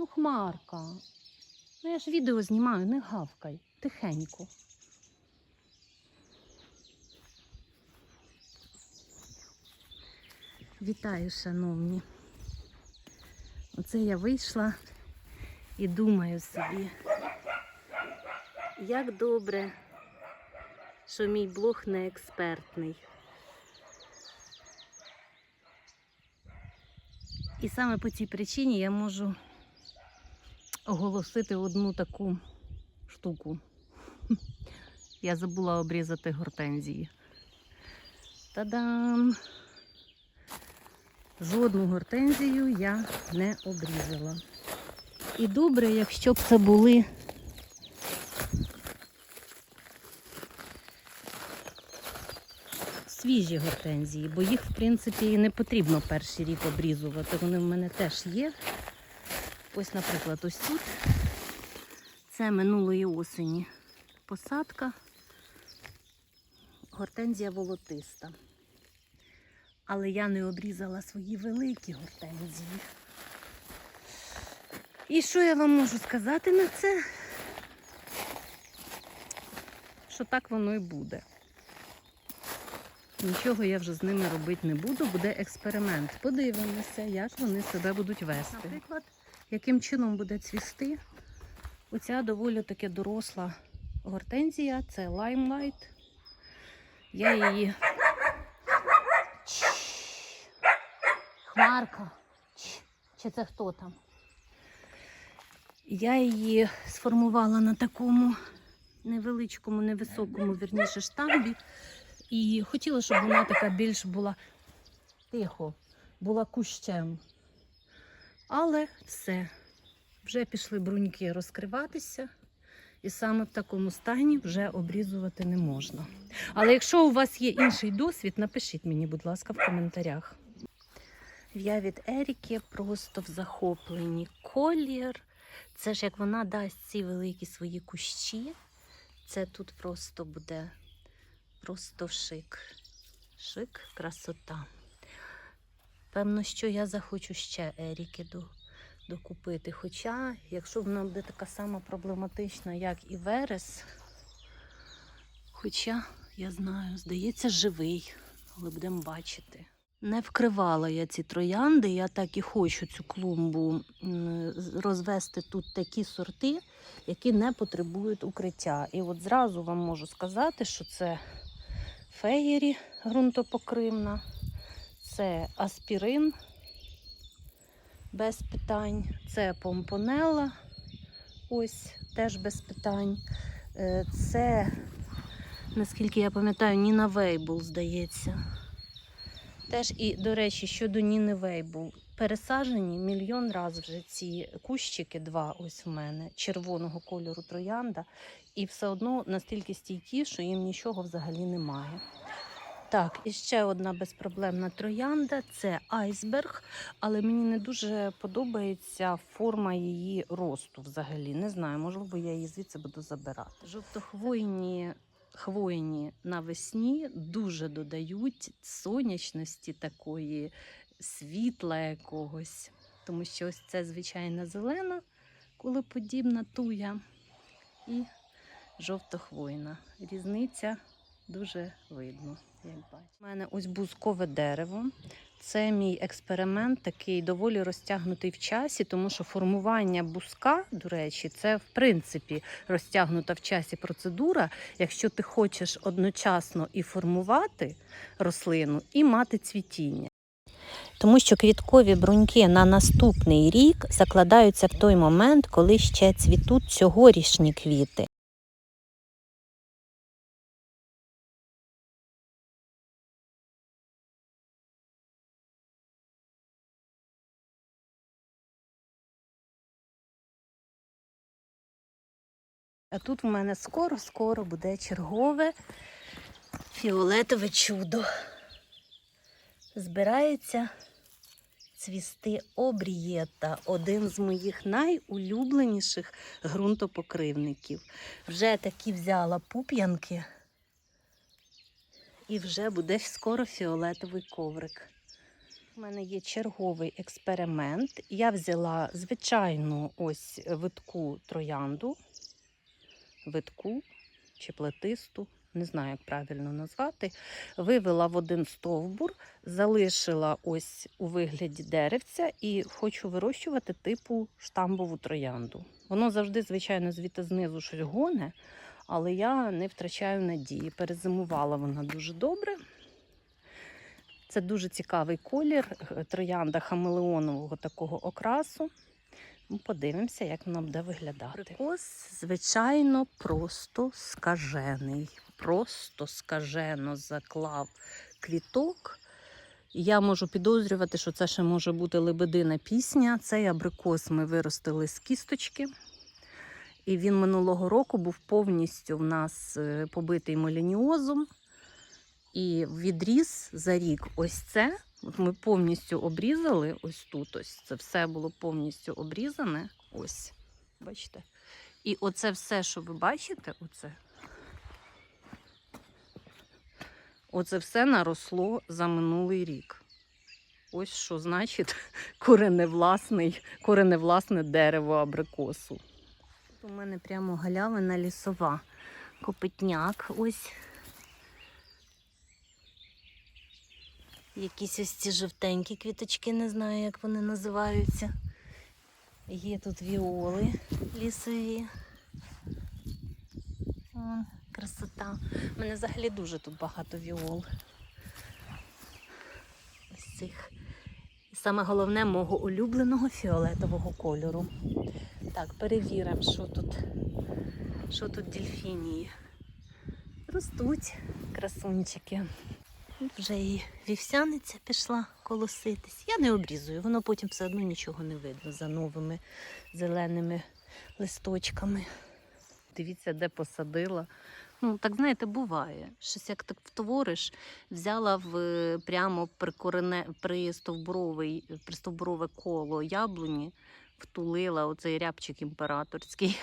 Ну, хмарка. Ну я ж відео знімаю, не гавкай, тихенько. Вітаю, шановні. Оце я вийшла і думаю собі, як добре, що мій блог не експертний. І саме по цій причині я можу оголосити одну таку штуку. Я забула обрізати гортензії. Та-дам! Жодну гортензію я не обрізала. І добре, якщо б це були свіжі гортензії, бо їх, в принципі, не потрібно перший рік обрізувати. Вони в мене теж є. Ось, наприклад, ось тут. Це минулої осені посадка. Гортензія волотиста. Але я не обрізала свої великі гортензії. І що я вам можу сказати на це? Що так воно і буде. Нічого я вже з ними робити не буду, буде експеримент. Подивимося, як вони себе будуть вести. Наприклад, яким чином буде цвісти оця доволі таки доросла гортензія, це Limelight. Я її. Хмарка. Чи це хто там? Я її сформувала на такому невеличкому, невисокому, вірніше, штамбі. І хотіла, щоб вона така більш була тихо, була кущем. Але все, вже пішли бруньки розкриватися, і саме в такому стані вже обрізувати не можна. Але якщо у вас є інший досвід, напишіть мені, будь ласка, в коментарях. Я від Еріки просто в захопленні. Колір. Це ж як вона дасть ці великі свої кущі, це тут просто буде просто шик. Шик, красота. Певно, що я захочу ще Еріки докупити. Хоча, якщо вона буде така сама проблематична, як і Верес, хоча, я знаю, здається, живий, але будемо бачити. Не вкривала я ці троянди, я так і хочу цю клумбу розвести тут такі сорти, які не потребують укриття. І от зразу вам можу сказати, що це феєрі ґрунтопокривна, це аспірин без питань, це помпонела, ось теж без питань. Е, Це, наскільки я пам'ятаю, Ніна Вейбл, здається. Теж і, до речі, щодо Ніни Вейбл, пересаджені мільйон раз вже ці кущики, два ось в мене, червоного кольору троянда, і все одно настільки стійкі, що їм нічого взагалі немає. Так, і ще одна безпроблемна троянда це айсберг, але мені не дуже подобається форма її росту взагалі. Не знаю, можливо, я її звідси буду забирати. Жовтохвойні хвойні навесні дуже додають сонячності такої, світла якогось. Тому що ось це звичайна зелена, кулеподібна туя і жовтохвойна. Різниця дуже видно, як бачите. У мене ось бузкове дерево. Це мій експеримент, такий доволі розтягнутий в часі, тому що формування бузка, до речі, це в принципі розтягнута в часі процедура, якщо ти хочеш одночасно і формувати рослину, і мати цвітіння. Тому що квіткові бруньки на наступний рік закладаються в той момент, коли ще цвітуть цьогорічні квіти. А тут в мене скоро-скоро буде чергове фіолетове чудо. Збирається цвісти обрієта, один з моїх найулюбленіших ґрунтопокривників. Вже такі взяла пуп'янки, і вже буде скоро фіолетовий коврик. У мене є черговий експеримент. Я взяла звичайну ось витку троянду, витку чи плетисту, не знаю, як правильно назвати. Вивела в один стовбур, залишила ось у вигляді деревця і хочу вирощувати типу штамбову троянду. Воно завжди, звичайно, звідти знизу щось гоне, але я не втрачаю надії. Перезимувала вона дуже добре. Це дуже цікавий колір, е, троянда хамелеонового такого окрасу. Ну, Подивимося, як вона буде виглядати. Прикос, звичайно, просто скажений. Просто скажено заклав квіток. Я можу підозрювати, що це ще може бути лебедина пісня. Цей абрикос ми виростили з кісточки. І він минулого року був повністю в нас е, побитий молініозом. І відріз за рік ось це. От ми повністю обрізали ось тут. Ось це все було повністю обрізане. Ось, бачите. І оце все, що ви бачите, оце, оце все наросло за минулий рік. Ось що значить кореневласний, кореневласне дерево абрикосу. Тут у мене прямо галявина лісова. Копитняк ось. Якісь ось ці жовтенькі квіточки, не знаю, як вони називаються. Є тут віоли лісові. Вон, красота. У мене взагалі дуже тут багато віол. Ось цих. І саме головне мого улюбленого фіолетового кольору. Так, перевіримо, що тут, що тут дельфінії. Ростуть красунчики. Вже і вівсяниця пішла колоситись. Я не обрізую, воно потім все одно нічого не видно за новими зеленими листочками. Дивіться, де посадила. Ну, так знаєте, буває. Щось як так втвориш, взяла в прямо при корене, при стовбурове коло яблуні, втулила оцей рябчик імператорський.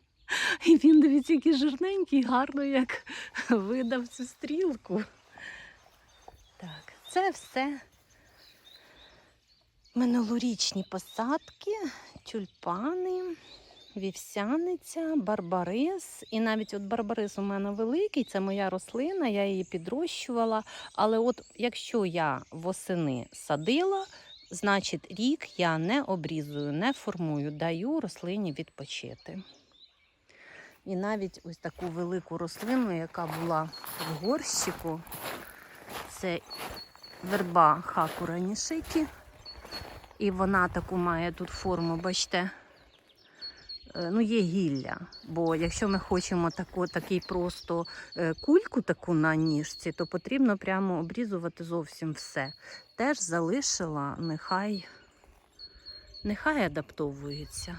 І він, дивіться, який жирненький, гарно як видав цю стрілку. Так, це все минулорічні посадки, тюльпани, вівсяниця, барбарис. І навіть от барбарис у мене великий, це моя рослина, я її підрощувала. Але от якщо я восени садила, значить рік я не обрізую, не формую, даю рослині відпочити. І навіть ось таку велику рослину, яка була в горщику, це верба хакура нішики. І вона таку має тут форму, бачите, е, ну є гілля. Бо якщо ми хочемо таку, такий просто е, кульку таку на ніжці, то потрібно прямо обрізувати зовсім все. Теж залишила, нехай, нехай адаптовується.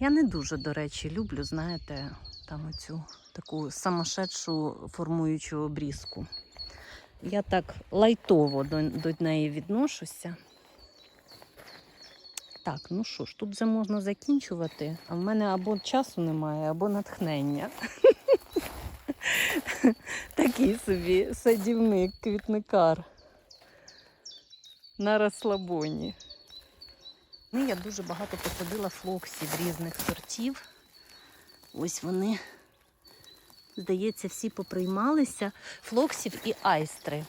Я не дуже, до речі, люблю, знаєте, там оцю таку самошедшу формуючу обрізку. Я так лайтово до, до неї відношуся. Так, ну що ж, тут вже можна закінчувати, а в мене або часу немає, або натхнення. Такий собі садівник, квітникар на розслабоні. Ну, я дуже багато посадила флоксів різних сортів. Ось вони, здається, всі поприймалися. Флоксів і айстри.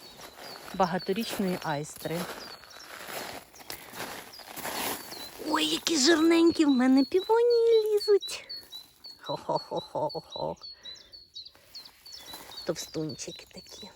Багаторічної айстри. Ой, які жирненькі в мене півонії лізуть. Хо-хо-хо-хо-хо. Товстунчики такі.